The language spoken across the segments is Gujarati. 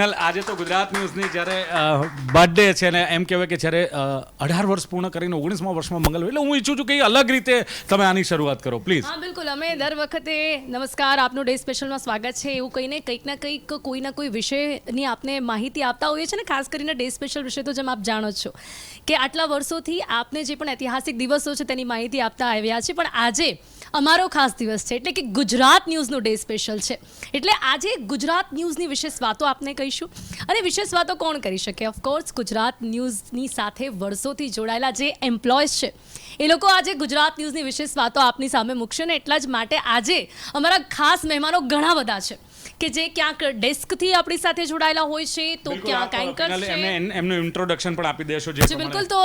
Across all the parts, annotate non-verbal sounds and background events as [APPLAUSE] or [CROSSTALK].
પિનલ આજે તો ગુજરાત ન્યૂઝની જ્યારે બર્થડે છે ને એમ કહેવાય કે જ્યારે અઢાર વર્ષ પૂર્ણ કરીને ઓગણીસમાં વર્ષમાં મંગલ એટલે હું ઈચ્છું છું કે અલગ રીતે તમે આની શરૂઆત કરો પ્લીઝ હા, બિલકુલ. અમે દર વખતે, નમસ્કાર, આપનું ડે સ્પેશલમાં સ્વાગત છે. એવું કહીને કંઈક ના કંઈક, કોઈ ના કોઈ વિષયની આપને માહિતી આપતા હોઈએ છીએ ને, ખાસ કરીને ડે સ્પેશલ વિશે તો જેમ આપ જાણો છો. કે આટલા વર્ષોથી આપને જે પણ ઐતિહાસિક દિવસો છે તેની માહિતી આપતા આવ્યા છે. પણ આજે અમારો ખાસ દિવસ છે. એટલે કે ગુજરાત ન્યૂઝનો ડે સ્પેશિયલ છે. એટલે આજે ગુજરાત ન્યૂઝની વિશેષ વાતો આપને કહીશું. અને વિશેષ વાતો કોણ કરી શકે? ઓફકોર્સ ગુજરાત ન્યૂઝની સાથે વર્ષોથી જોડાયેલા જે એમ્પ્લોયઝ છે, એ લોકો આજે ગુજરાત ન્યૂઝની વિશેષ વાતો આપની સામે મૂકશે ને એટલા જ માટે આજે અમારા ખાસ મહેમાનો ઘણા બધા છે. કે જે ક્યાંક ડેસ્કથી આપણી સાથે જોડાયેલા હોય છે તો ક્યાંક એન્કર છે? એમને એમ- એમનું ઇન્ટ્રોડક્શન પણ આપી દેશો જે બિલકુલ તો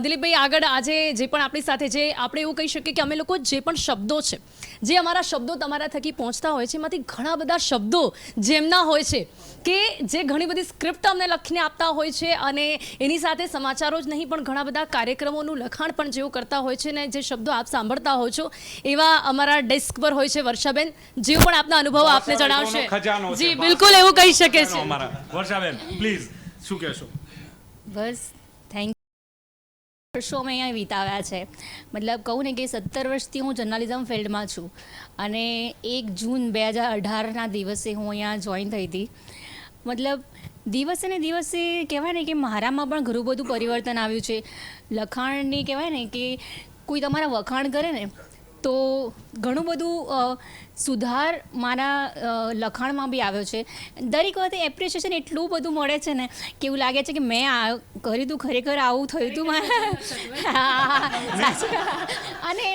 દિલીપભાઈ આગળ આજે જે પણ આપણી સાથે જે આપણે એવું કહી શકીએ કે અમે લોકો જે પણ શબ્દો છે જે અમારા શબ્દો તમારા થકી પહોંચતા હોય છે એમાંથી ઘણા બધા શબ્દો જેમના હોય છે કે જે ઘણી બધી સ્ક્રિપ્ટ અમને લખીને આપતા હોય છે અને એની સાથે સમાચારો જ નહીં પણ ઘણા બધા કાર્યક્રમોનું લખાણ પણ જેઓ કરતા હોય છે ને જે શબ્દો આપ સાંભળતા હો છો એવા અમારા ડેસ્ક પર હોય છે વર્ષાબેન જેઓ પણ આપના અનુભવો આપને જણાવશે. જી બિલકુલ એવું કહી શકે છે. વર્ષાબેન પ્લીઝ શું કહેશો? બસ થેન્ક વર્ષો અમે અહીંયા વિતાવ્યા છે. મતલબ કહું ને કે સત્તર વર્ષથી હું જર્નાલિઝમ ફિલ્ડમાં છું. અને એક જૂન બે હજાર અઢારના દિવસે હું અહીંયા જોઈન થઈ હતી. મતલબ દિવસે ને દિવસે કહેવાય ને કે મારામાં પણ ઘણું બધું પરિવર્તન આવ્યું છે. લખાણની કહેવાય ને કે કોઈ તમારા વખાણ કરે ને તો ઘણું બધું સુધાર મારા લખાણમાં બી આવ્યો છે દરેક વખતે એપ્રિસિએશન એટલું બધું મળે છે ને કે એવું લાગે છે કે મેં આ કર્યું હતું ખરેખર આવું થયું હતું મારા. [LAUGHS] અને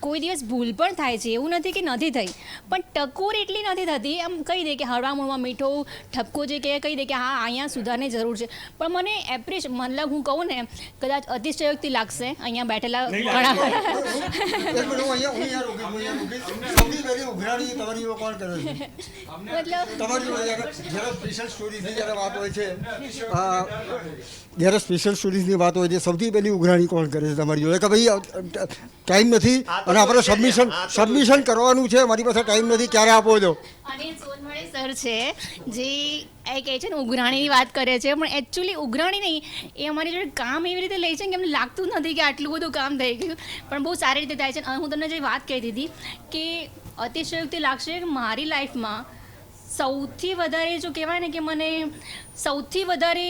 કોઈ દિવસ ભૂલ પણ થાય છે એવું નથી કે નથી થઈ. પણ ટકોર એટલી નથી થતી એમ કહી દે કે હળવા મૂળમાં મીઠો ઠપકો જે કે કહી દે કે હા અહીંયા સુધારની જરૂર છે. પણ મને એપ્રિશ મતલબ હું કહું ને કદાચ અતિશયોક્તિ લાગશે અહીંયા બેઠેલા ઘણા મતલબ વાત હોય છે જ્યારે સ્પેશિયલ સ્ટોરીઝની વાત હોય છે સૌથી પહેલી ઉઘરાણી કોણ કરે છે તમારી જોડે? કે ભાઈ ટાઈમ નથી અને આપણે સબમિશન સબમિશન કરવાનું છે મારી પાસે ટાઈમ નથી ક્યારે આપો છો? અને સોનમણે સર છે જે એ કહે છે ને ઉઘરાણીની વાત કરે છે પણ એકચ્યુઅલી ઉઘરાણી નહીં એ અમારી જોડે કામ એવી રીતે લે છે કે એમને લાગતું નથી કે આટલું બધું કામ થઈ ગયું પણ બહુ સારી રીતે થાય છે. અને હું તમને જે વાત કહી દીધી કે અતિશયોક્તિ લાગશે કે મારી લાઈફમાં સૌથી વધારે જો કહેવાય ને કે મને સૌથી વધારે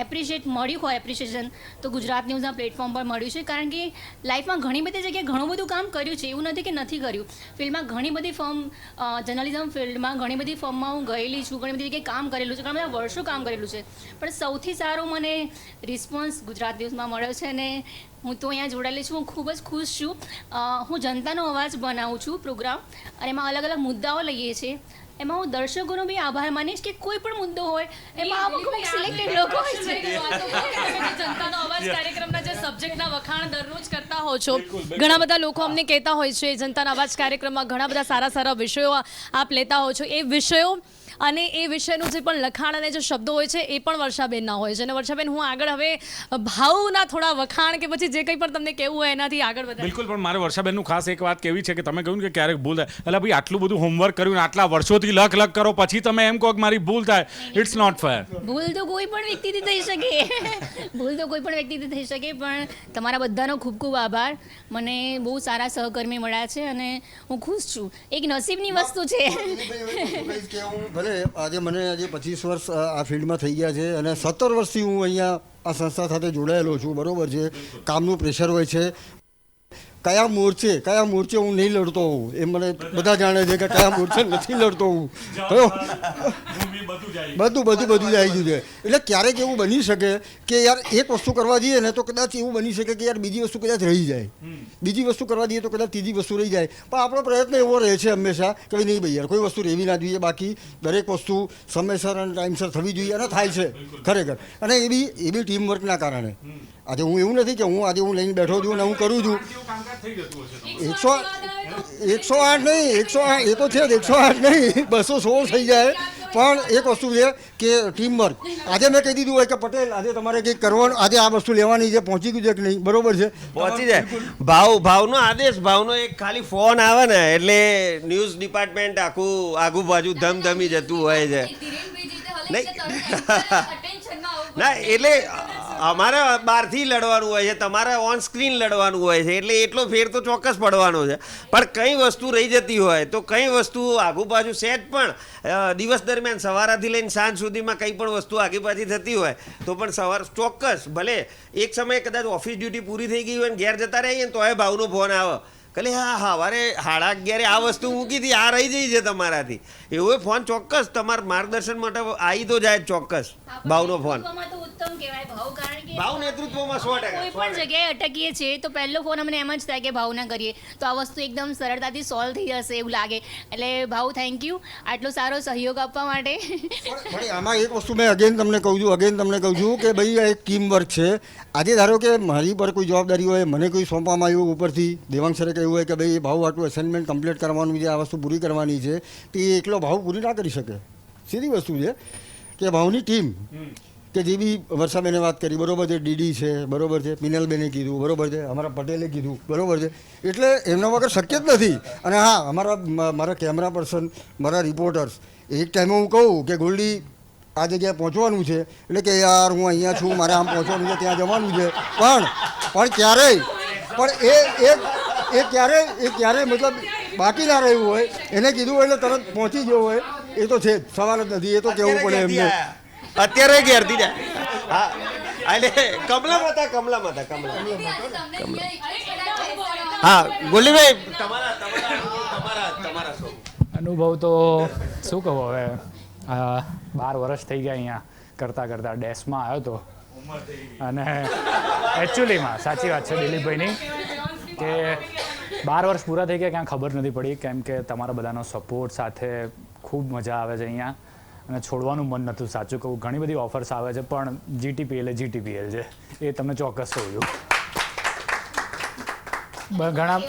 એપ્રિશિએટ મળ્યું હોય એપ્રિશિએશન તો ગુજરાત ન્યૂઝના પ્લેટફોર્મ પર મળ્યું છે. કારણ કે લાઈફમાં ઘણી બધી જગ્યાએ ઘણું બધું કામ કર્યું છે. એવું નથી કે નથી કર્યું. ફિલ્ડમાં ઘણી બધી ફર્મ જર્નલિઝમ ફિલ્ડમાં ઘણી બધી ફર્મમાં હું ગયેલી છું. ઘણી બધી જગ્યાએ કામ કરેલું છે. ઘણા બધા વર્ષો કામ કરેલું છે. પણ સૌથી સારો મને રિસ્પોન્સ ગુજરાત ન્યૂઝમાં મળ્યો છે અને હું તો અહીંયા જોડાયેલી છું. હું ખૂબ જ ખુશ છું. હું જનતાનો અવાજ બનાવું છું પ્રોગ્રામ. અને એમાં અલગ અલગ મુદ્દાઓ લઈએ છીએ. એમાં હું દર્શકોનો બી આભાર માનીશ કે કોઈ પણ મુદ્દો હોય એમાં અમુક અમુક સિલેક્ટેડ લોકો હોય છે. જનતાનો અવાજ કાર્યક્રમના જે સબ્જેક્ટના વખાણ દરરોજ કરતા હો છો. ઘણા બધા લોકો અમને કહેતા હોય છે જનતાના અવાજ કાર્યક્રમમાં ઘણા બધા સારા સારા વિષયો આપ લેતા હો છો. એ વિષયો અને એ વિષયનું જે પણ લખાણ અને જે શબ્દો હોય છે એ પણ વર્ષાબેનના હોય છે. અને વર્ષાબેન હું આગળ હવે ભાવના થોડા વખાણ કે પછી જે કંઈ પણ તમને કહેવું હોય એનાથી આગળ વધારે બિલકુલ પણ મારે વર્ષાબેનનું ખાસ એક વાત કેવી છે કે તમે કહ્યું ને કે ક્યારેક ભૂલ થાય. એટલે ભાઈ આટલું બધું હોમવર્ક કર્યું ને આટલા વર્ષોથી લખ લખ કરો પછી તમે એમ કહો કે મારી ભૂલ થાય. ઇટ્સ નોટ ફેર ભૂલ તો કોઈ પણ વ્યક્તિથી થઈ શકે. ભૂલ તો કોઈ પણ વ્યક્તિથી થઈ શકે પણ તમારા બધાનો ખૂબ ખૂબ આભાર. મને બહુ સારા સહકર્મી મળ્યા છે અને હું ખુશ છું. એક નસીબની વસ્તુ છે. ભલે આજે મને આજે પચીસ વર્ષ આ ફિલ્ડમાં થઈ ગયા છે અને સત્તર વર્ષથી હું અહીંયા આ સંસ્થા સાથે જોડાયેલો છું. બરોબર છે. કામનું પ્રેશર હોય છે. કયા મોરચે કયા મોરચે હું નહીં લડતો હોઉં? એ મને બધા જાણે છે કે કયા મોરચે નથી લડતો હું. કયો બધું બધું બધું જ આવી ગયું છે. એટલે ક્યારેક એવું બની શકે કે યાર એક વસ્તુ કરવા જઈએ ને તો કદાચ એવું બની શકે કે યાર બીજી વસ્તુ કદાચ રહી જાય. બીજી વસ્તુ કરવા જઈએ તો કદાચ ત્રીજી વસ્તુ રહી જાય. પણ આપણો પ્રયત્ન એવો રહે છે હંમેશા કે નહીં ભાઈ યાર, કોઈ વસ્તુ રહેવી ના જોઈએ. બાકી દરેક વસ્તુ સમયસર અને ટાઈમસર થવી જોઈએ અને થાય છે, ખરેખર. અને એ બી એ બી ટીમ વર્કના કારણે. આજે હું એવું નથી કે હું આજે હું લઈને બેઠો છું ને હું કરું છું. એકસો એકસો આઠ નહીં એકસો આઠ એ તો છે જ એકસો આઠ નહીં [LAUGHS] બસો સોળ થઈ જાય. પણ એક વસ્તુ છે કે ટીમ વર્ક આજે મેં કહી દીધું હોય કે પટેલ આજે તમારે કંઈક કરવાનું આજે આ વસ્તુ લેવાની છે પહોંચી ગયું છે કે નહીં? બરોબર છે? પહોંચી જાય. ભાવ ભાવનો આદેશ ભાવનો એક ખાલી ફોન આવે ને એટલે ન્યૂઝ ડિપાર્ટમેન્ટ આખું આગુ બાજુ ધમધમી જતું હોય છે. નહીં. [LAUGHS] ના એટલે અમારે બહારથી લડવાનું હોય છે, તમારે ઓન સ્ક્રીન લડવાનું હોય છે, એટલે એટલો ફેર તો ચોક્કસ પડવાનો છે. પણ કઈ વસ્તુ રહી જતી હોય, તો કઈ વસ્તુ આગુ સેટ પણ દિવસ દરમિયાન સવારાથી લઈને સાંજ સુધીમાં કંઈ પણ વસ્તુ આગી પાછી થતી હોય, તો પણ સવાર, ચોક્કસ, ભલે એક સમયે કદાચ ઓફિસ ડ્યુટી પૂરી થઈ ગઈ હોય ને ઘેર જતા રહીએ ને તો એ ભાવનો ફોન આવે. કલે હા હા વારે સાડા અગિયારે આ વસ્તુ મૂકી હતી આ રહી જઈ છે તમારાથી. એવો ફોન ચોક્કસ તમારા માર્ગદર્શન માટે આવી તો જાય ચોક્કસ ભાવનો ફોન. નેતૃત્વમાં તો ઉત્તમ કહેવાય ભાવ કે નેતૃત્વમાં સો ટકા કોઈ પણ જગ્યાએ અટકીએ છીએ તો પહેલો ફોન અમને એમ જ થાય કે ભાવ ના કરીએ. તો આ વસ્તુ એકદમ સરળતાથી સોલ્વ થઈ જશે એવું લાગે. એટલે ભાવ થેન્ક યુ આટલો સારો સહયોગ આપવા માટે. આમાં એક વસ્તુ મેં અગેન તમને કહું છું અગેન તમને કહું છું કે ભાઈ આ એક ટીમ વર્ક છે. આજે ધારો કે મારી પર કોઈ જવાબદારી હોય મને કોઈ સોંપવામાં આવ્યું ઉપરથી દેવાંગ સરે કહ્યું હોય કે ભાઈ ભાવ આટલું અસાઇનમેન્ટ કમ્પ્લીટ કરવાનું છે આ વસ્તુ પૂરી કરવાની છે તો એ એકલો ભાવ પૂરી ના કરી શકે. સીધી વસ્તુ છે કે ભાવની ટીમ કે જે બી વર્ષાબેને વાત કરી બરોબર છે ડીડી છે બરોબર છે પિનલબેને કીધું બરોબર છે અમારા પટેલે કીધું બરોબર છે. એટલે એમના વગર શક્ય જ નથી. અને હા અમારા મારા કેમેરા પર્સન મારા રિપોર્ટર્સ એક ટાઈમે હું કહું કે ગોલ્ડી આ જગ્યાએ પહોંચવાનું છે એટલે કે યાર હું અહીંયા છું મારે આમ પહોંચવાનું છે ત્યાં જવાનું છે. પણ પણ ક્યારેય પણ એ એ એ ક્યારે એ ક્યારેય મતલબ બાકી ના રહ્યું હોય એને કીધું હોય એટલે તરત પહોંચી ગયો હોય એ તો છે જ. સવાલ જ નથી એ તો કહેવું પડે એમને. અત્યારે ઘેરથી જાય? હા. એટલે કમલા માતા કમલા માતા કમલા હા ગોલીભાઈ. તમારા તમારા તમારા અનુભવ તો શું કહું હવે? આ બાર વર્ષ થઈ ગયા અહીંયા કરતાં કરતાં ડેસ્કમાં આવ્યો તો. અને એકચ્યુઅલીમાં સાચી વાત છે દિલીપભાઈની કે બાર વર્ષ પૂરા થઈ ગયા ક્યાં ખબર નથી પડી. કેમ કે તમારા બધાનો સપોર્ટ સાથે ખૂબ મજા આવે છે અહીંયા. અને છોડવાનું મન નહોતું સાચું કહું. ઘણી બધી ઓફર્સ આવે છે પણ જીટીપીએલ એ જીટીપીએલ છે. એ તમને ચોક્કસ કહું ઘણા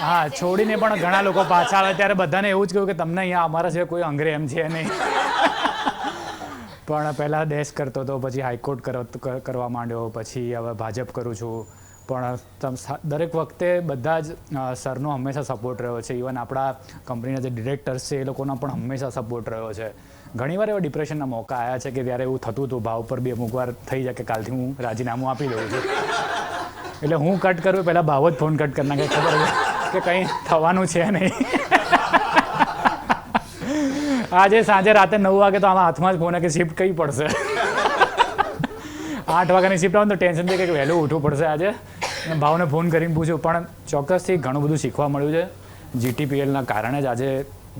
હા છોડીને પણ ઘણા લોકો પાછા આવે. ત્યારે બધાને એવું જ કહ્યું કે તમને અહીંયા અમારા છે કોઈ અંગ્રે એમ છે નહીં. પણ પહેલાં દેશ કરતો હતો પછી હાઈકોર્ટ કરો કરવા માંડ્યો. પછી હવે ભાજપ કરું છું. પણ દરેક વખતે બધા જ સરનો હંમેશા સપોર્ટ રહ્યો છે. ઇવન આપણા કંપનીના જે ડિરેક્ટર્સ છે, એ લોકોનો પણ હંમેશા સપોર્ટ રહ્યો છે. ઘણીવાર એવા ડિપ્રેશનના મોકા આવ્યા છે કે ત્યારે એવું થતું હતું, ભાવ પર બી અમુક વાર થઈ જાય કે કાલથી હું રાજીનામું આપી દઉં છું. એટલે હું કટ કરું પહેલાં ભાવ જ ફોન કટ કરી નાખે. ખબર કે કંઈ થવાનું છે નહીં. આજે સાંજે રાતે નવ વાગે તો આમાં હાથમાં જ ફોન કે શિફ્ટ કઈ પડશે. આઠ વાગ્યાની શિફ્ટ આવે તો ટેન્શન છે કે વહેલું ઉઠવું પડશે આજે. અને ભાવને ફોન કરીને પૂછ્યું, પણ ચોક્કસથી ઘણું બધું શીખવા મળ્યું છે. જીટીપીએલના કારણે જ આજે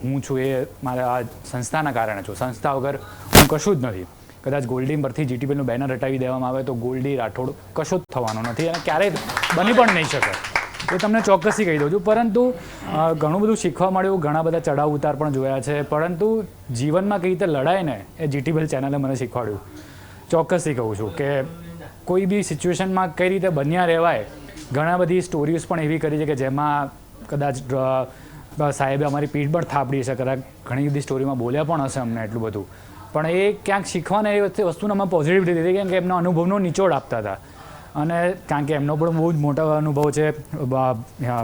હું છું એ મારા આ સંસ્થાના કારણે છું. સંસ્થા વગર હું કશું જ નથી. કદાચ ગોલ્ડી પરથી જીટીપીએલનું બેનર હટાવી દેવામાં આવે તો ગોલ્ડી રાઠોડ કશું જ થવાનું નથી અને ક્યારેય બની પણ નહીં શકે. એ તમને ચોક્કસથી કહી દઉં છું. પરંતુ ઘણું બધું શીખવા મળ્યું. ઘણા બધા ચડાવ ઉતાર પણ જોયા છે. પરંતુ જીવનમાં કઈ રીતે લડાય ને એ જીટીબેલ ચેનલે મને શીખવાડ્યું. ચોક્કસથી કહું છું કે કોઈ બી સિચ્યુએશનમાં કઈ રીતે બન્યા રહેવાય, ઘણા બધી સ્ટોરીઝ પણ એવી કરી છે કે જેમાં કદાચ સાહેબે અમારી પીઠ પર થાપડી છે, કદાચ ઘણી બધી સ્ટોરીમાં બોલ્યા પણ હશે અમને એટલું બધું. પણ એ ક્યાંક શીખવાને એ વસ્તુ- વસ્તુને અમે પોઝિટિવ લીધી કેમ કે એમનો અનુભવનો નિચોડ આપતા હતા. અને કારણ કે એમનો પણ બહુ જ મોટો અનુભવ છે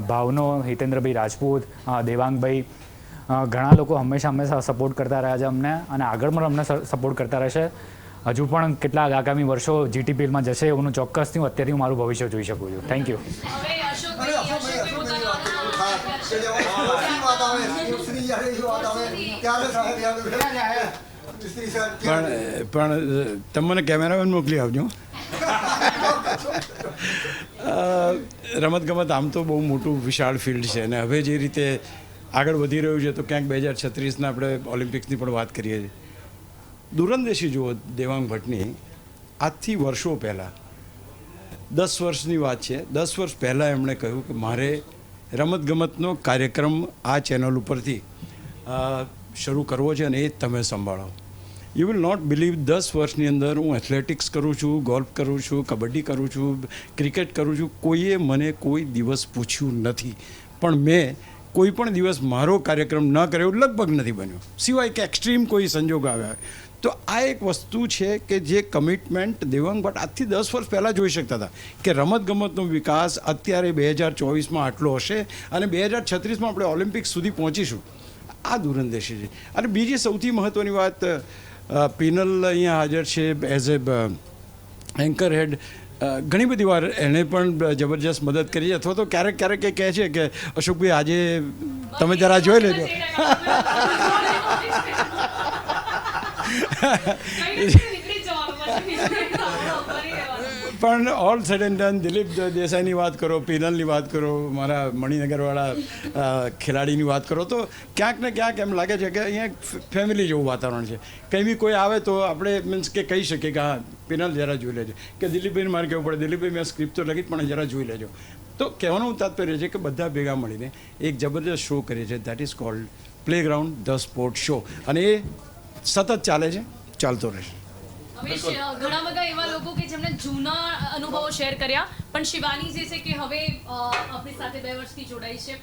ભાવનો હિતેન્દ્રભાઈ રાજપૂત દેવાંગભાઈ ઘણા લોકો હંમેશા હંમેશા સપોર્ટ કરતા રહ્યા છે અમને અને આગળ પણ અમને સપોર્ટ કરતા રહેશે. હજુ પણ કેટલાક આગામી વર્ષો જીટીપીએલમાં જશે એવું ચોક્કસથી હું અત્યારથી હું મારું ભવિષ્ય જોઈ શકું છું. થેન્ક યુ પણ પણ તમે મને કેમેરામેન મોકલી આપજો. રમત ગમત આમ તો બહુ મોટું વિશાળ ફિલ્ડ છે અને હવે જે રીતે આગળ વધી રહ્યું છે તો ક્યાંક બે હજાર છત્રીસના આપણે ઓલિમ્પિક્સની પણ વાત કરીએ છીએ. દૂરંદેશી જુઓ દેવાંગ ભટ્ટની, આજથી વર્ષો પહેલાં. દસ વર્ષની વાત છે. દસ વર્ષ પહેલાં એમણે કહ્યું કે મારે રમતગમતનો કાર્યક્રમ આ ચેનલ ઉપરથી શરૂ કરવો છે અને એ તમે સંભાળો. યુ વિલ નોટ બિલીવ દસ વર્ષની અંદર હું એથ્લેટિક્સ કરું છું ગોલ્ફ કરું છું, કબડ્ડી કરું છું ક્રિકેટ કરું છું, કોઈએ મને કોઈ દિવસ પૂછ્યું નથી. પણ મેં કોઈ પણ દિવસ મારો કાર્યક્રમ ન કર્યો, લગભગ નથી બન્યો. સિવાય કે એક્સ્ટ્રીમ કોઈ સંજોગ આવ્યા. તો આ એક વસ્તુ છે કે જે કમિટમેન્ટ દેવાંગ આજથી દસ વર્ષ પહેલાં જોઈ શકતા હતા કે રમતગમતનો વિકાસ અત્યારે બે હજાર ચોવીસમાં આટલો હશે અને બે હજાર છત્રીસમાં આપણે ઓલિમ્પિક સુધી પહોંચીશું. આ દૂરંદેશી છે. અને બીજી સૌથી મહત્ત્વની વાત પિનલ અહીંયા હાજર છે એઝ એ એન્કર હેડ ઘણી બધી વાર એણે પણ જબરજસ્ત મદદ કરી છે. અથવા તો ક્યારેક ક્યારેક એ કહે છે કે, અશોકભાઈ, આજે તમે જરા જોઈ લેજો. [LAUGHS] પણ all said and done Dilip દેસાઈની વાત કરો, પિનલની વાત કરો, મારા મણિનગરવાળા ખેલાડીની વાત કરો, તો ક્યાંક ને ક્યાંક એમ લાગે છે કે અહીંયા ફેમિલી જેવું વાતાવરણ છે. કંઈ બી કોઈ આવે તો આપણે મીન્સ કે કહી શકીએ કે હા, પિનલ જરા જોઈ લેજો. કે દિલીપભાઈને મારે કહેવું પડે? દિલીપભાઈ, મેં સ્ક્રિપ્ટ તો લખી પણ જરા જોઈ લેજો. તો કહેવાનું તાત્પર્ય છે કે બધા ભેગા મળીને એક જબરદસ્ત શો કરીએ છે that is called playground the sport show અને એ સતત ચાલે છે. ચાલતો રહેશે. ઘણા બધા એવા લોકો કે જેમણે જૂના અનુભવો શેર કર્યા, પણ શિવાની જે છે કે હવે આપણી સાથે બે વર્ષથી જોડાઈ છે.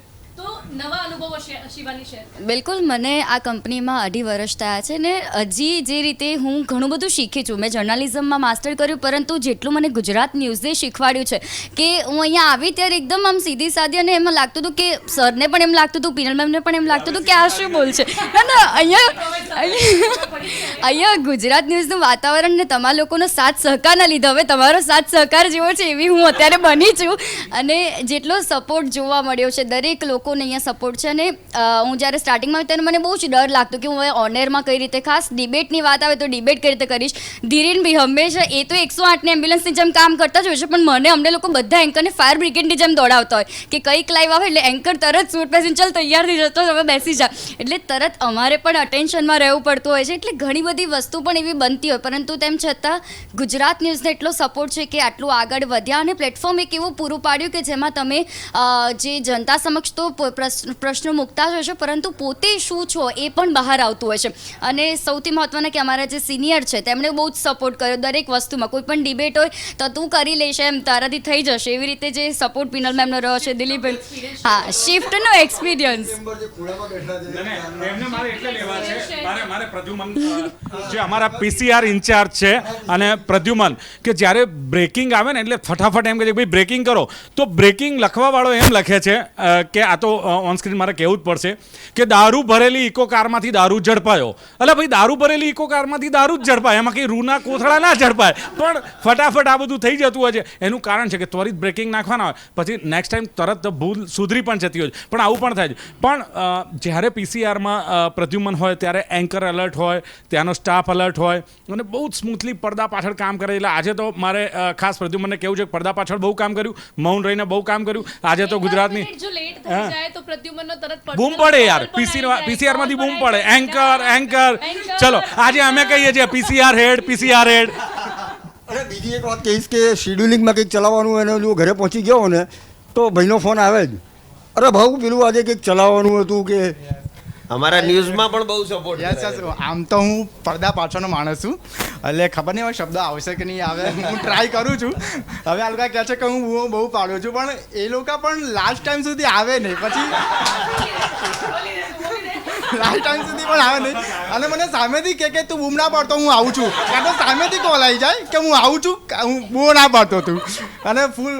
બિલકુલ, મને આ કંપનીમાં અઢી વર્ષ થયા છે ને હજી જે રીતે હું ઘણું બધું શીખી છું. મેં જર્નલિઝમમાં માસ્ટર કર્યું, પરંતુ જેટલું મને ગુજરાત ન્યૂઝે શીખવાડ્યું છે કે હું અહીંયા આવી ત્યારે એકદમ આમ સીધી સાદી અને એમાં લાગતું હતું કે સરને પણ એમ લાગતું હતું, પિનલ મેમને પણ એમ લાગતું હતું કે આ શું બોલ છે ના ના, અહીંયા ગુજરાત ન્યૂઝનું વાતાવરણ ને તમારા લોકોનો સાથ સહકારના લીધે. હવે તમારો સાથ સહકાર જેવો છે એવી હું અત્યારે બની છું. અને જેટલો સપોર્ટ જોવા મળ્યો છે, દરેક લોકોને અહીંયા સપોર્ટ છે અને હું જ્યારે સ્ટાર્ટિંગમાં ત્યારે મને બહુ જ ડર લાગતો કે હું હવે ઓનરમાં કઈ રીતે ખાસ ડિબેટની વાત આવે તો ડિબેટ કઈ રીતે કરીશ. ધીરેન બી હંમેશા, એ તો એકસો આઠની એમ્બ્યુલન્સની જેમ કામ કરતા જ હોય છે, પણ મને અમને લોકો બધા એન્કરને ફાયર બ્રિગેડની જેમ દોડાવતા હોય કે કંઈક લાઈવ આવે એટલે એન્કર તરત સૂટ પહેરીને ચાલ, તૈયાર થઈ જતો તમે બેસી જા. એટલે તરત અમારે પણ અટેન્શનમાં રહેવું પડતું હોય છે, એટલે ઘણી બધી વસ્તુ પણ એવી બનતી હોય, પરંતુ તેમ છતાં ગુજરાત ન્યૂઝને એટલો સપોર્ટ છે કે આટલું આગળ વધ્યા અને પ્લેટફોર્મ એક એવું પૂરું પાડ્યું કે જેમાં તમે જે જનતા સમક્ષ તો પ્રશ્ન- મૂકતા જ હશો પરંતુ પોતે શું છો એ પણ બહાર આવતું હોય છે. અને સૌથી મહત્ત્વના કે અમારા જે સિનિયર છે, તેમણે બહુ જ સપોર્ટ કર્યો દરેક વસ્તુમાં. કોઈ પણ ડિબેટ હોય તો તું કરી લેશે, એમ તારાથી થઈ જશે. એવી રીતે જે સપોર્ટ પિનલ મેમનો રહ્યો છે, દિલીપભાઈ. હા શિફ્ટનો એક્સપિરિયન્સ છે. જે અમારા પીસીઆર ઇન્ચાર્જ છે અને પ્રદ્યુમન, કે જ્યારે બ્રેકિંગ આવે ને એટલે ફટાફટ એમ કે ભાઈ બ્રેકિંગ કરો. તો બ્રેકિંગ લખવાવાળો એમ લખે છે કે આ તો ઓન સ્ક્રીન મારે કહેવું જ પડશે કે દારૂ ભરેલી ઇકો કારમાંથી દારૂ ઝડપાયો. એટલે ભાઈ દારૂ ભરેલી ઇકો કારમાંથી દારૂ જ ઝડપાય. એમાં કંઈ રૂના કોથળા ના ઝડપાય. પણ ફટાફટ આ બધું થઈ જતું હોય છે. એનું કારણ છે કે ત્વરિત બ્રેકિંગ નાખવાના હોય. પછી નેક્સ્ટ ટાઈમ તરત ભૂલ સુધરી પણ જતી હોય છે. પણ આવું પણ થાય છે. પણ જ્યારે પીસીઆરમાં પ્રદ્યુમન હોય ત્યારે એન્કર એલર્ટ હોય ત્યાંનો સ્ટાફ એલર્ટ હોય અને બહુ જ સ્મૂથલી પડદા પાછળ કામ કરે એટલે આજે તો મારે ખાસ પ્રદ્યુમનને કેવું છે કે પડદા પાછળ બહુ કામ કર્યું મૌન રહીને બહુ કામ કર્યું. આજે તો ગુજરાતની જાય તો પ્રદ્યુમનનો તરત બૂમ પડે યાર. પીસી પીસીઆરમાંથી બૂમ પડે. એન્કર એન્કર ચલો આજે અમે કહીએ છીએ પીસીઆર હેડ પીસીઆર હેડ. અને બીજી એક વાત કહીશ કે શિડ્યુલિંગમાં કંઈક ચલાવવાનું એને જો ઘરે પહોંચી ગયો ને તો ભાઈનો ફોન આવે જ. અરે ભાઉ પેલું આજે કંઈક ચલાવવાનું હતું કે? અમારા ન્યૂઝમાં પણ બહુ સપોર્ટ આમ તો હું પડદા પાછળનો માણસ છું. એટલે ખબર નહીં હવે શબ્દ આવશે કે નહીં આવે. હું ટ્રાય કરું છું. હવે આ લોકો કહે છે કે હું બહુ પાડું છું. પણ એ લોકો પણ લાસ્ટ ટાઈમ સુધી આવે નહીં. પછી લાસ્ટ ટાઈમ સુધી પણ આવે નહીં. અને મને સામેથી કહે કે, તું બૂમ ના પાડતો, હું આવું છું. કાં તો સામેથી કોલ આવી જાય કે હું આવું છું? કે, હું બહુ ના પાડતો તું. અને ફૂલ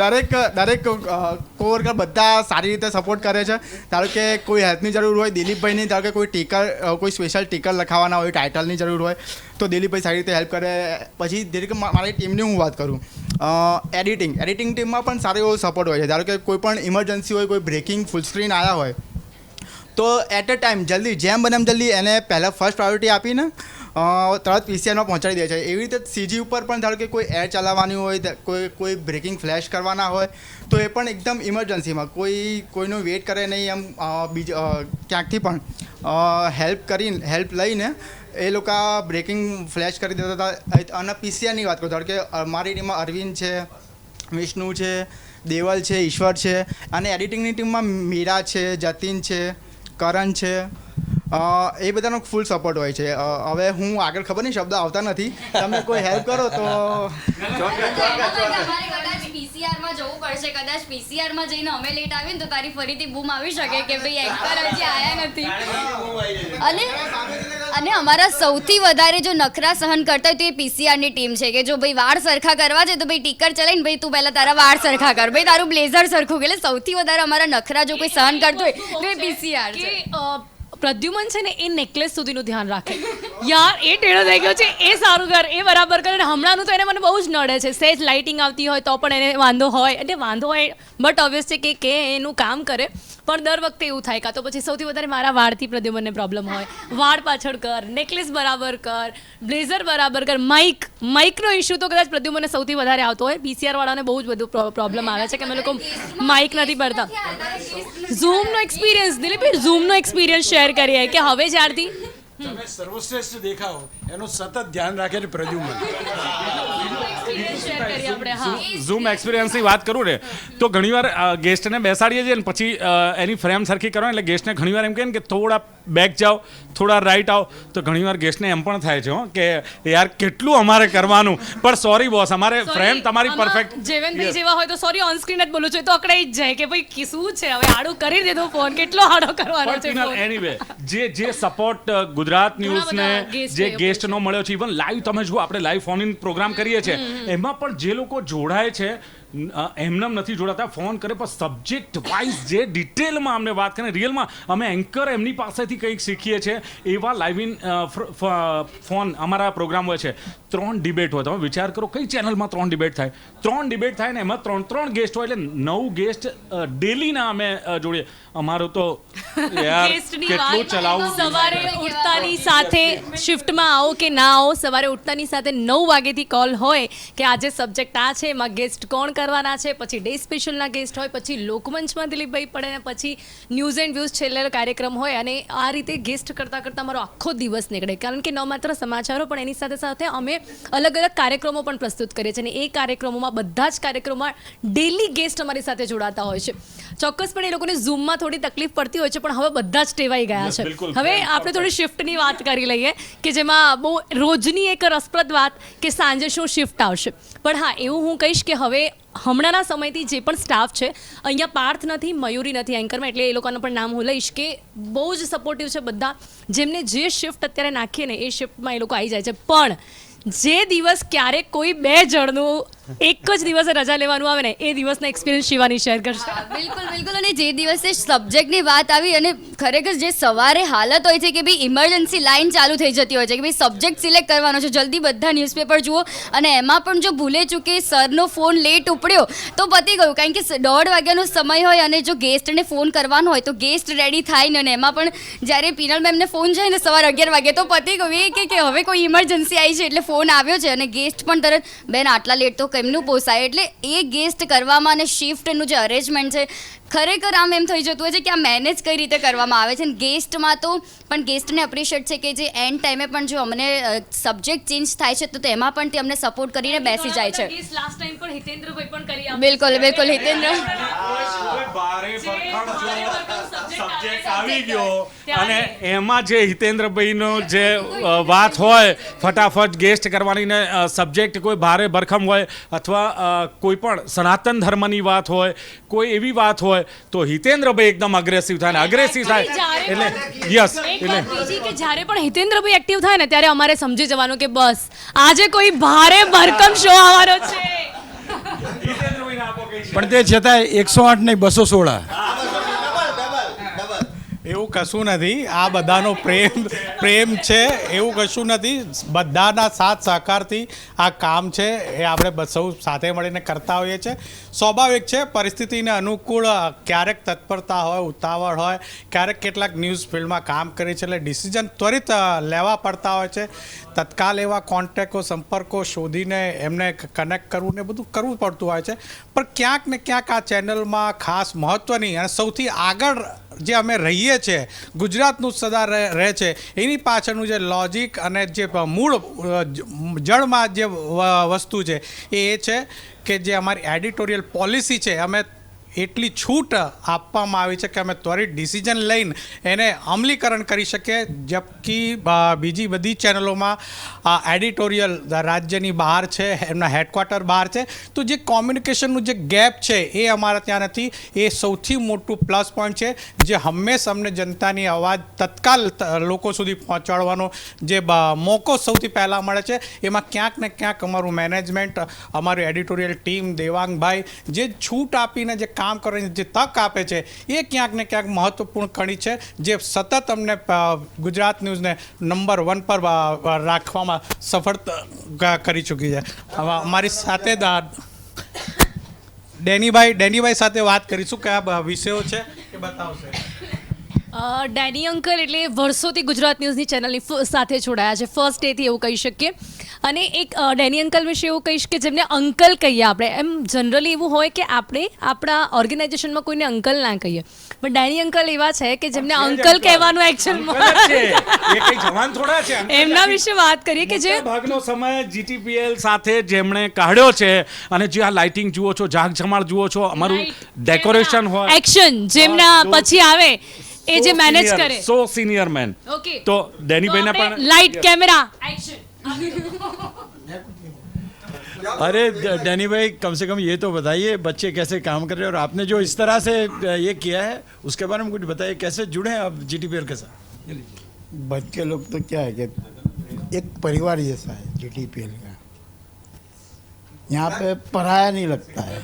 દરેક દરેક કોવર્કર બધા સારી રીતે સપોર્ટ કરે છે. ધારો કે કોઈ હેલ્પની જરૂર હોય, દિલીપભાઈની, ધારો કે કોઈ ટીકર કોઈ સ્પેશિયલ ટીકર લખાવવાના હોય ટાઇટલની જરૂર હોય, તો દિલીપભાઈ સારી રીતે હેલ્પ કરે. પછી ધીરે મારી ટીમની હું વાત કરું. એડિટિંગ એડિટિંગ ટીમમાં પણ સારો એવો સપોર્ટ હોય છે. ધારો કે કોઈ પણ ઇમરજન્સી હોય, કોઈ બ્રેકિંગ ફૂલ સ્ક્રીન આવ્યા હોય તો એટ અ ટાઈમ જલ્દી, જેમ બને એમ જલ્દી એને પહેલાં ફર્સ્ટ પ્રાયોરિટી આપીને તરત પીસીઆરમાં પહોંચાડી દે છે. એવી રીતે સીજી ઉપર પણ ધારો કે કોઈ એર ચલાવવાની હોય કોઈ કોઈ બ્રેકિંગ ફ્લેશ કરવાના હોય, તો એ પણ એકદમ ઇમરજન્સીમાં કોઈ, કોઈનો વેટ કરે નહીં એમ બીજા ક્યાંકથી પણ. હેલ્પ કરીને હેલ્પ લઈને એ લોકો બ્રેકિંગ ફ્લેશ કરી દેતા હતા. અને પીસીઆરની વાત કરું, ધારો કે મારી ટીમમાં અરવિંદ છે, વિષ્ણુ છે, દેવલ છે, ઈશ્વર છે, અને એડિટિંગની ટીમમાં મીરા છે, જતીન છે કરણ છે એ બધાનો ફૂલ સપોર્ટ હોય છે. હવે હું આગળ ખબર નહીં શબ્દ આવતા નથી. તમે કોઈ હેલ્પ કરો તો કદાચ પીસીઆરમાં જવું પડશે. કદાચ પીસીઆરમાં જઈને અમે લેટ આવીએ ને તો તારી ફરીથી બૂમ આવી શકે કે ભાઈ એન્કર હજી આયા નથી. અને અને અમારા સૌથી વધારે જો નખરા સહન કરતા હોય તો એ પીસીઆરની ટીમ છે કે જો ભાઈ વાળ સરખા કરવા છે તો ભાઈ ટીકર ચલાવીને ભાઈ તું પહેલા તારા વાળ સરખા કર. ભાઈ તારું બ્લેઝર સરખું એટલે સૌથી વધારે અમારા નખરા જો કોઈ સહન કરતું હોય તો એ પીસીઆર છે. પ્રદ્યુમન છે ને એ નેકલેસ સુધીનું ધ્યાન રાખે. યાર, એ ટેડો થઈ ગયો છે. એ સારું કર એ બરાબર કરે હમણાંનું તો એને મને બહુ જ નડે છે. સેજ લાઇટિંગ આવતી હોય તો પણ એને વાંધો હોય. એટલે વાંધો હોય બટ ઓબ્વિયસ છે કે કે એનું કામ કરે. પણ દર વખતે એવું થાય, કાં તો પછી સૌથી વધારે મારા વાળથી પ્રદ્યુમનને પ્રોબ્લેમ હોય. વાળ પાછળ કર, નેકલેસ બરાબર કર, બ્લેઝર બરાબર કર. માઇક માઇકનો ઇશ્યુ તો કદાચ પ્રદ્યુમને સૌથી વધારે આવતો હોય. પીસીઆર વાળાને બહુ જ બધું પ્રોબ્લેમ આવે છે કે અમે લોકો માઇક નથી પડતા. ઝૂમનો એક્સપિરિયન્સ દિલીપભાઈ ઝૂમનો એક્સપિરિયન્સ શેર કરીએ કે હવે જ્યારથી તમે સર્વશ્રેષ્ઠ દેખાવ. એનું સતત ધ્યાન રાખે છે પ્રદ્યુમન ઝૂમ એક્સપિરિયન્સની વાત કરું ને તો ઘણીવાર ગેસ્ટને બેસાડીએ છીએ ને પછી એની ફ્રેમ સરખી કરો એટલે ગેસ્ટને ઘણીવાર એમ કહે ને કે થોડા બેક જાઓ થોડા રાઈટ આવો. તો ઘણીવાર ગેસ્ટને એમ પણ થાય છે કે યાર કેટલું અમારે કરવાનું? પણ સોરી બોસ અમારે ફ્રેમ તમારી પરફેક્ટ જેવનભાઈ જેવા હોય તો સોરી ઓન સ્ક્રીન જ બોલું છું. તો અકડાઈ જ જાય કે ભાઈ શું છે? હવે આડું કરી દીધો ફોન કેટલો આડો કરવાનો છે? એનીવે જે જે સપોર્ટ ગુજરાત ન્યૂઝને જે ગેસ્ટનો મળ્યો છે ઇવન લાઈવ તમે જુઓ આપણે લાઈવ ફોન ઇન પ્રોગ્રામ કરીએ છીએ. એમાં પણ જે લોકો જોડાય છે એમનેમ નથી જોડાતા. ફોન કરે પણ સબ્જેક્ટ વાઇઝ જે ડિટેલમાં અમને વાત કરે રિયલમાં અમે એન્કર એમની પાસેથી કંઈક શીખીએ છીએ. એવા લાઈવ ઇન ફોન અમારા પ્રોગ્રામ હોય છે. ત્રણ ડિબેટ હોય. તમે વિચાર કરો કઈ ચેનલમાં ત્રણ ડિબેટ થાય? ત્રણ ડિબેટ થાય ને એમાં ત્રણ ત્રણ ગેસ્ટ હોય એટલે નવ ગેસ્ટ ડેલીના અમે જોડીએ અમારો તો [LAUGHS] યાર કેટલું વાત ચલાવવું સવારે ઉઠતાની સાથે શિફ્ટમાં આવો કે ના આવો સવારે ઉઠતાની સાથે નવ વાગેથી કોલ હોય કે આજે સબ્જેક્ટ આ છે એમાં ગેસ્ટ કોણ કરવાના છે પછી ડે સ્પેશિયલના ગેસ્ટ હોય પછી લોકમંચમાં દિલીપભાઈ પડે ને પછી ન્યૂઝ એન્ડ વ્યૂઝ છેલ્લે કાર્યક્રમ હોય અને આ રીતે ગેસ્ટ કરતાં કરતાં મારો આખો દિવસ નીકળે. કારણ કે ન માત્ર સમાચારો પણ એની સાથે સાથે અમે અલગ અલગ કાર્યક્રમો પણ પ્રસ્તુત કરીએ છીએ અને એ કાર્યક્રમોમાં બધા જ કાર્યક્રમોમાં ડેલી ગેસ્ટ અમારી સાથે જોડાતા હોય છે. ચોક્કસપણે એ લોકોને ઝૂમમાં થોડી તકલીફ પડતી હોય છે પણ હવે બધા જ ટેવાઈ ગયા છે. હવે આપણે થોડી શિફ્ટની વાત કરી લઈએ કે જેમાં બહુ રોજની એક રસપ્રદ વાત કે સાંજે શું શિફ્ટ આવશે. પણ હા એવું હું કહીશ કે હવે હમણાંના સમયથી જે પણ સ્ટાફ છે અહીંયા પાર્થ નથી મયુરી નથી એન્કરમાં એટલે એ લોકોનું પણ નામ હું લઈશ કે બહુ જ સપોર્ટિવ છે બધા. જેમને જે શિફ્ટ અત્યારે નાખીએ ને એ શિફ્ટમાં એ લોકો આવી જાય છે. પણ જે દિવસ ક્યારેક કોઈ બે જણનું એક જ દિવસે રજા લેવાનું આવે ને, એ દિવસનો એક્સપિરિયન્સ શિવાની શેર કરશે. બિલકુલ બિલકુલ. અને જે દિવસે સબ્જેક્ટની વાત આવી અને ખરેખર જે સવારે હાલત હોય છે કે ભાઈ ઇમરજન્સી લાઈન ચાલુ થઈ જતી હોય છે, કે ભાઈ સબ્જેક્ટ સિલેક્ટ કરવાનો છે, જલ્દી બધા ન્યૂઝપેપર જુઓ. અને એમાં પણ જો ભૂલે ચૂકે સરનો ફોન લેટ ઉપડ્યો, તો પતી ગયું. કારણ કે દોઢ વાગ્યાનો સમય હોય અને જો ગેસ્ટને ફોન કરવાનો હોય, તો ગેસ્ટ રેડી થાય ને, અને એમાં પણ જ્યારે પિનલ મેમને ફોન જાય ને સવારે અગિયાર વાગે, તો પતી ગયું. એ કે હવે કોઈ ઇમરજન્સી આવી છે એટલે ફોન આવ્યો છે અને ગેસ્ટ પણ તરત, બેન, આટલા લેટ તો કેમનું પોસાય. એટલે એ ગેસ્ટ કરવામાં અને શિફ્ટનું જે અરેન્જમેન્ટ છે ખરેખર આમ એમ થઈ જતું હોય છે કે આ મેનેજ કઈ રીતે કરવામાં આવે છે? અને ગેસ્ટમાં તો પણ ગેસ્ટને એપ્રિશિએટ છે કે જે એન્ડ ટાઈમે પણ જો અમને સબ્જેક્ટ ચેન્જ થાય છે તો તેમાં પણ તે અમને સપોર્ટ કરીને બેસી જાય છે. લાસ્ટ ટાઈમ પણ હિતેન્દ્રભાઈ પણ કરી બિલકુલ બિલકુલ હિતેન્દ્ર. સબ્જેક્ટ આવી ગયો અને એમાં જે હિતેન્દ્રભાઈનો જે વાત હોય ફટાફટ ગેસ્ટ કરવાની ને સબ્જેક્ટ કોઈ ભારે ભરખમ હોય અથવા કોઈ પણ સનાતન ધર્મની વાત હોય કોઈ એવી વાત હોય તો હિતેન્દ્રભાઈ એકદમ અગ્રેસિવ થાય ને અગ્રેસિવ થાય. એટલે યસ એટલે કે જ્યારે પણ હિતેન્દ્રભાઈ એક્ટિવ થાય ને ત્યારે અમારે સમજી જવાનું કે બસ આજે કોઈ ભારે ભરકમ શો આવવાનો છે. પણ તે છતાં એકસો આઠ નહીં બસો સોળા. કશું નથી. આ બધાનો પ્રેમ પ્રેમ છે, એવું કશું નથી. બધાના સાથ સહકારથી આ કામ છે, એ આપણે સૌ સાથે મળીને કરતા હોઈએ છીએ. સ્વાભાવિક છે, પરિસ્થિતિને અનુકૂળ ક્યારેક તત્પરતા હોય, ઉતાવળ હોય, ક્યારેક કેટલાક ન્યૂઝ ફિલ્ડમાં કામ કરે છે, એટલે ડિસિઝન ત્વરિત લેવા પડતા હોય છે. તત્કાલ એવા કોન્ટેકો સંપર્કો શોધીને એમને કનેક્ટ કરવું ને બધું કરવું પડતું હોય છે. પણ ક્યાંક ને ક્યાંક આ ચેનલમાં ખાસ મહત્ત્વની અને સૌથી આગળ જે અમે રહીએ છીએ ગુજરાતનું સદા રહે છે, એની પાછળનું જે લોજિક અને જે મૂળ જળમાં જે વસ્તુ છે, એ એ છે કે જે અમારી એડિટોરિયલ પોલિસી છે, અમે એટલી છૂટ આપવામાં આવી છે કે અમે ત્વરિત ડિસિઝન લઈને એને અમલીકરણ કરી શકીએ. જબકી બીજી બધી ચેનલોમાં એડિટોરિયલ રાજ્યની બહાર છે, એમના હેડક્વાર્ટર બહાર છે. તો જે કોમ્યુનિકેશનનું જે ગેપ છે એ અમારા ત્યાં નથી. એ સૌથી મોટું પ્લસ પોઈન્ટ છે જે હંમેશ અમને જનતાની અવાજ તત્કાલ લોકો સુધી પહોંચાડવાનો જે મોકો સૌથી પહેલાં મળે છે. એમાં ક્યાંક ને ક્યાંક અમારું મેનેજમેન્ટ, અમારું એડિટોરિયલ ટીમ, દેવાંગભાઈ, જે છૂટ આપીને જે કામ કરવાની જે તક આપે છે, એ ક્યાંક ને ક્યાંક મહત્વપૂર્ણ કણી છે, જે સતત અમને ગુજરાત ન્યૂઝને નંબર વન પર રાખવામાં સફળ કરી ચૂકી છે. અમારી સાથે ડેનીભાઈ ડેનીભાઈ સાથે વાત કરીશું કયા વિષયો છે એ બતાવશે. ડેની અંકલ એટલે વર્ષોથી ગુજરાત ન્યૂઝની ચેનલની સાથે જોડાયા છે. ફર્સ્ટ ડેથી એવું કહી શકીએ. અને એક ડેની અંકલ વિશે એવું કહીશ કે જેમને અંકલ કહીએ આપણે. એમ જનરલી એવું હોય કે આપણે આપણા ઓર્ગેનાઇઝેશનમાં કોઈને અંકલ ના કહીએ. પણ ડેની અંકલ એવા છે કે જેમને અંકલ કહેવાનું એકચ્યુઅલમાં એમના વિશે વાત કરીએ કે જે ભાગનો સમય જીટીપીએલ સાથે જેમણે કાઢ્યો છે અને જે આ લાઇટિંગ જુઓ છો ઝાકઝમાળ જુઓ છો અમારું ડેકોરેશન હોય. એક્શન જેમના પછી આવે. એ જે મેનેજ કરે સો સિનિયર મેન ઓકે તો ડેનીભાઈને પણ લાઇટ કેમેરા એક્શન अरे डैनी भाई कम से कम ये तो बताइए बच्चे कैसे काम कर रहे हैं और आपने जो इस तरह से ये किया है उसके बारे में कुछ बताइए कैसे जुड़े हैं आप जी के साथ बच्चे लोग तो क्या है कि एक परिवार जैसा है जी का यहाँ पे पढ़ाया नहीं लगता है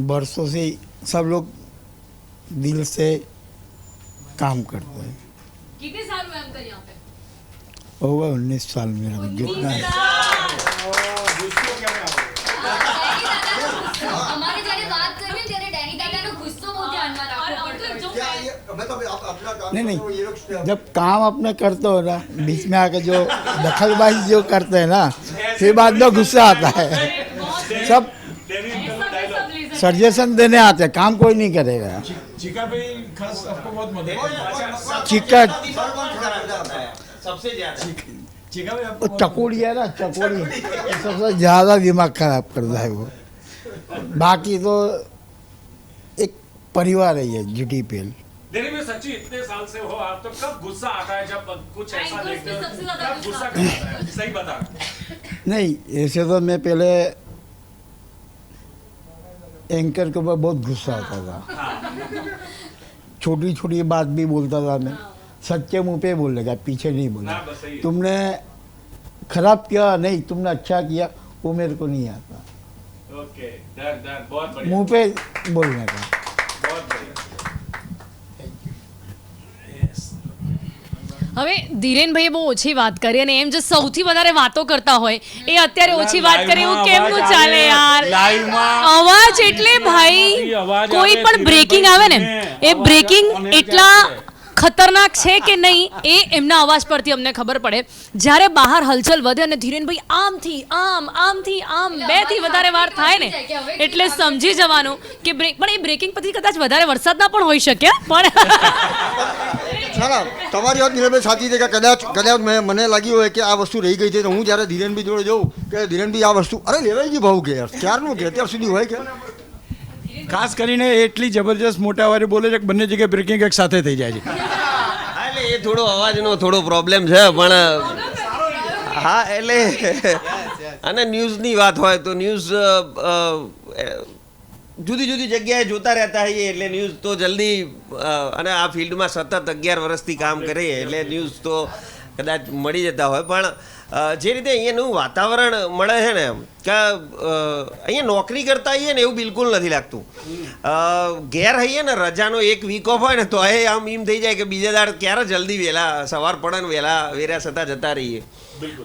बरसों से सब लोग दिल से काम करते हैं। कितने साल हुए अंकल यहाँ पे? उन्नीस साल मेरा जितना है। नहीं नहीं जब काम अपने करते हो ना बीच में आके जो दखलबाजी जो करते हैं ना फिर बाद में गुस्सा आता है। सब सजेशन देने आते हैं काम कोई नहीं करेगा। चिका भाई खास आपको बहुत मदद चिक्का सबसे ज़्यादा चिका चकोड़ी है ना चकोड़ी। सबसे ज़्यादा दिमाग खराब करता है वो। बाकी तो एक परिवार है ये G T P L. Danny में सच्ची इतने साल से हो आप तो कब गुस्सा आता है जब कुछ ऐसा देखते हो कब गुस्सा गुस्सा करता है। सही बता। नहीं ऐसे तो मैं पहले एंकर के ऊपर बहुत गुस्सा आता था। छोटी छोटी बात भी बोलता था मैं। सच्चे मुँह पे बोलेगा पीछे नहीं बोला। हाँ। तुमने खराब किया नहीं तुमने अच्छा किया वो मेरे को नहीं आता। मुँह पे बोलने का। હવે ધીરેનભાઈએ બહુ ઓછી વાત કરી અને એમ જે સૌથી વધારે વાતો કરતા હોય એ અત્યારે ઓછી વાત કરે એવું કેમનું ચાલે યાર? અવાજ એટલે ભાઈ કોઈ પણ બ્રેકિંગ આવે ને એ બ્રેકિંગ એટલા. ખતરનાક છે કે નહીં એ એમના અવાજ પરથી અમને ખબર પડે. જ્યારે બહાર હલચલ વધે અને ધીરેનભાઈ આમથી આમ આમથી આમ બેથી વધારે વાર થાય ને એટલે સમજી જવાનું કે બ્રેક પણ એ બ્રેકિંગ પછી કદાચ વધારે વરસાદના પણ હોઈ શકે પણ તમારી વાત ધીરેનભાઈ સાચી છે કે કદાચ કદાચ મેં મને લાગ્યું હોય કે આ વસ્તુ રહી ગઈ છે તો હું જ્યારે ધીરેનભાઈ જોડે જઉં કે ધીરેનભાઈ આ વસ્તુ અરે લેવાઈ ગઈ ભાવ કે યાર ક્યારનું કે? અત્યાર સુધી હોય કે? ખાસ કરીને એટલી જબરજસ્ત મોટા વારે બોલે છે કે બંને જગ્યાએ બ્રેકિંગ એક સાથે થઈ જાય છે. એ થોડો અવાજનો થોડો પ્રોબ્લેમ છે, પણ, હા, એટલે અને ન્યૂઝની વાત હોય તો ન્યૂઝ જુદી જુદી જગ્યાએ જોતા રહેતા હોઈએ એટલે ન્યૂઝ તો જલ્દી અને આ ફિલ્ડમાં સતત અગિયાર વર્ષથી કામ કરીએ એટલે ન્યૂઝ તો કદાચ મળી જતા હોય, પણ જે રીતે અહીંયાનું વાતાવરણ મળે છે ને કે અહીંયા નોકરી કરતા આવીએ ને એવું બિલકુલ નથી લાગતું. ઘેર હઈએ ને રજાનો એક વીક ઓફ હોય ને તો એ આમ એમ થઈ જાય કે બીજા દાડ ક્યારે જલ્દી વહેલા સવાર પડે ને વહેલા વેરા થતાં જતા રહીએ.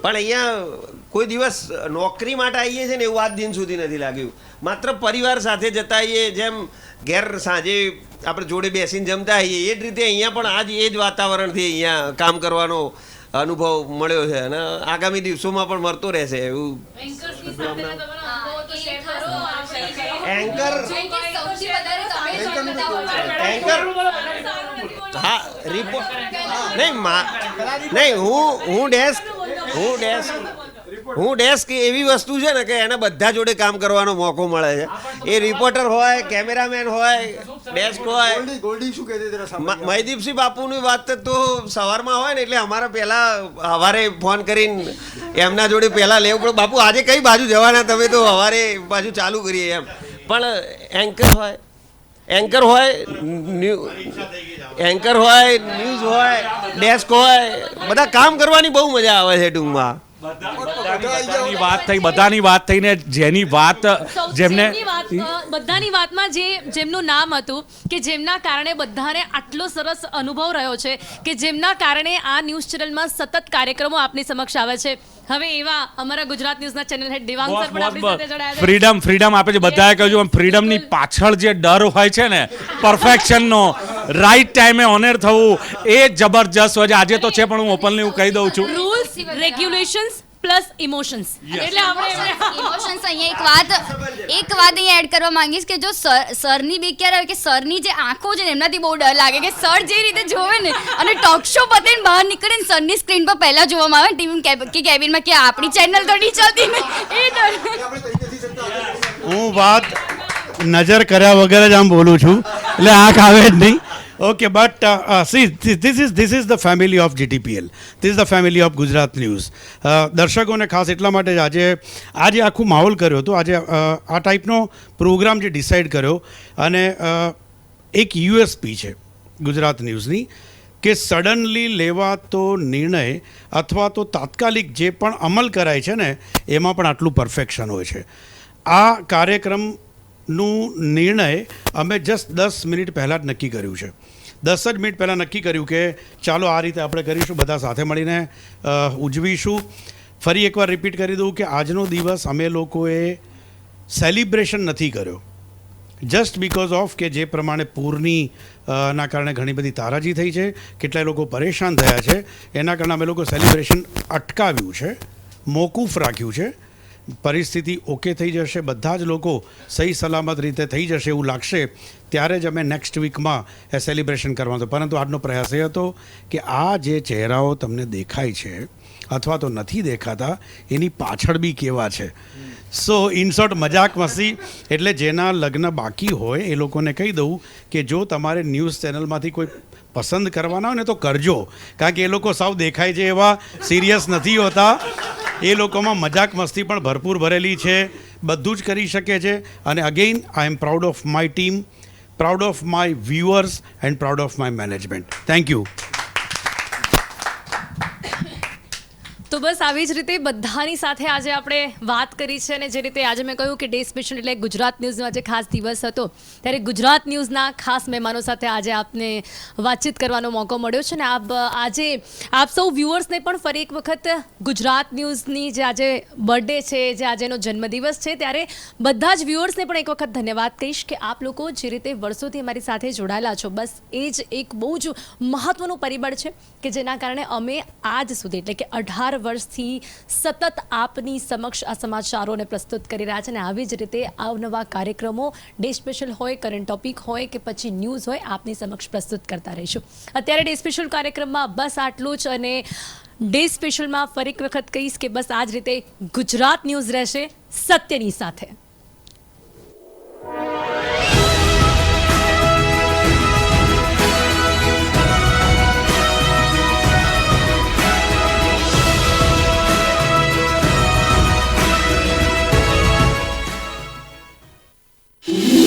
પણ અહીંયા કોઈ દિવસ નોકરી માટે આવીએ છે ને એવું આજ દિન સુધી નથી લાગ્યું. માત્ર પરિવાર સાથે જતા આવીએ જેમ ઘેર સાંજે આપણે જોડે બેસીને જમતા આવીએ એ જ રીતે અહીંયા પણ આજ એ જ વાતાવરણથી અહીંયા કામ કરવાનો અનુભવ મળ્યો છે અને આગામી દિવસોમાં પણ મળતો રહેશે એવું. એન્કર એન્કર હા રિપોર્ટ નહીં મા નહીં હું હું ડેસ્ક હું ડેસ્ક હું ડેસ્ક એવી વસ્તુ છે ને કે એને બધા જોડે કામ કરવાનો મોકો મળે છે. એ રિપોર્ટર હોય કેમેરામેન હોય ડેસ્ક હોય? મહીદીપસિંહ બાપુની વાત તો સવારમાં હોય ને એટલે અમારે પહેલા સવારે ફોન કરીને એમના જોડે પહેલા લેવું પડે. બાપુ આજે કઈ બાજુ જવાના? તમે તો સવારે બાજુ ચાલુ કરીએ એમ. પણ એન્કર હોય એન્કર હોય એન્કર હોય ન્યૂઝ હોય ડેસ્ક હોય બધા કામ કરવાની બહુ મજા આવે છે ટૂંકમાં. બધાની વાત થઈ બધાની વાત થઈને જેની વાત જેમને જેમની વાત, અ, બધાની વાતમાં જે જેમનું નામ હતું કે જેમના કારણે બધાને આટલો સરસ અનુભવ રહ્યો છે કે જેમના કારણે આ ન્યૂઝ ચેનલમાં સતત કાર્યક્રમો આપની સમક્ષ આવે છે. હવે એવા અમારા ગુજરાત ન્યૂઝના ચેનલ હેડ દેવાંગ સર પણ આપણી સાથે જોડાયા છે. ફ્રીડમ ફ્રીડમ આપે છે. બધાએ કહ્યું ફ્રીડમની પાછળ જે ડર હોય છે ને પરફેક્શનનો રાઈટ ટાઈમે ઓનર થવું એ જબરજસ્ત હોય છે. આજે તો છે પણ હું ઓપનલી હું કહી દઉં છું. રેગ્યુલેશન્સ પ્લસ ઇમોશન્સ એટલે આપણે ઇમોશન્સ અહીંયા એક વાત એક વાત અહીંયા એડ કરવા માંગીશ કે જો સર સરની બે ક્યારે આવે કે સરની જે આંખો છે ને એમનાથી બહુ ડર લાગે કે સર જે રીતે જોવે ને અને ટોક શો પતે ને બહાર નીકળે ને સરની સ્ક્રીન પર પહેલા જોવામાં આવે ટીવી કે કેબિનમાં કે આપણી ચેનલ તો નહીં ચાલતી ને એ ડર. હું વાત નજર કર્યા વગર જ આમ બોલું છું. એટલે આંખ આવે જ નહીં. Okay but see this is this is the family of GTPL this is the family of Gujarat news દર્શકોને ખાસ એટલા માટે જ આજે આજે આખું માહોલ કર્યો હતો. આજે આ ટાઈપનો પ્રોગ્રામ જે ડિસાઇડ કર્યો અને એક યુએસપી છે, ગુજરાત ન્યૂઝની, કે સડનલી લેવાતો નિર્ણય અથવા તો તાત્કાલિક જે પણ અમલ કરાય છે ને, એમાં પણ આટલું પરફેક્શન હોય છે. આ કાર્યક્રમનું નિર્ણય અમે જસ્ટ દસ મિનિટ પહેલાં જ નક્કી કર્યું છે. દસ જ મિનિટ પહેલાં નક્કી કર્યું કે ચાલો આ રીતે આપણે કરીશું, બધા સાથે મળીને ઉજવીશું. ફરી એકવાર રિપીટ કરી દઉં કે આજનો દિવસ અમે લોકોએ સેલિબ્રેશન નથી કર્યો. જસ્ટ બિકોઝ ઓફ કે જે પ્રમાણે પૂરની ના કારણે ઘણી બધી તારાજી થઈ છે, કેટલાય લોકો પરેશાન થયા છે, એના કારણે અમે લોકો સેલિબ્રેશન અટકાવ્યું છે, મોકૂફ રાખ્યું છે. પરિસ્થિતિ ઓકે થઈ જશે, બધા જ લોકો સહી સલામત રીતે થઈ જશે એવું લાગશે, ત્યારે જ અમે નેક્સ્ટ વીકમાં એ સેલિબ્રેશન કરવાનું પરંતુ આજનો પ્રયાસ એ હતો કે આ જે ચહેરાઓ તમને દેખાય છે, અથવા તો નથી દેખાતા, એની પાછળ બી કેવા છે. સો ઇન શોર્ટ મજાક મસ્તી, એટલે જેના લગ્ન બાકી હોય એ લોકોને કહી દઉં કે જો તમારે ન્યૂઝ ચેનલમાંથી કોઈ પસંદ કરવાના હોય ને તો કરજો. કારણ કે એ લોકો સાવ દેખાય છે એવા સિરિયસ નથી હોતા. એ લોકોમાં મજાક મસ્તી પણ ભરપૂર ભરેલી છે. બધું જ કરી શકે છે. અને again I am proud of my team proud of my viewers and proud of my management thank you તો બસ આવી જ રીતે બધાની સાથે આજે આપણે વાત કરી છે અને જે રીતે આજે મેં કહ્યું કે ડે સ્પેશિયલ એટલે ગુજરાત ન્યૂઝનો આજે ખાસ દિવસ હતો, ત્યારે ગુજરાત ન્યૂઝના ખાસ મહેમાનો સાથે આજે આપને વાતચીત કરવાનો મોકો મળ્યો છે ને આપ, આજે આપ સૌ વ્યુઅર્સને પણ ફરી એક વખત ગુજરાત ન્યૂઝની જે આજે બર્થડે છે, જે આજેનો જન્મદિવસ છે, ત્યારે બધા જ વ્યુઅર્સને પણ એક વખત ધન્યવાદ કહીશ કે આપ લોકો જે રીતે વર્ષોથી અમારી સાથે જોડાયેલા છો. બસ એ જ એક બહુ જ મહત્વનું પરિબળ છે કે જેના કારણે અમે આજ સુધી એટલે કે અઢાર વર્ષથી સતત આપની સમક્ષ આ સમાચારોને પ્રસ્તુત કરી રહ્યા છે અને આવી જ રીતે અવનવા કાર્યક્રમો, ડે સ્પેશિયલ હોય કરંટ ટોપિક હોય કે પછી ન્યૂઝ હોય, આપની સમક્ષ પ્રસ્તુત કરતા રહીશું. અત્યારે ડે સ્પેશિયલ કાર્યક્રમમાં બસ આટલું જ અને ડે સ્પેશિયલમાં ફરી એક વખત કહીશ કે બસ આ જ રીતે ગુજરાત ન્યૂઝ રહેશે સત્યની સાથે. you [LAUGHS]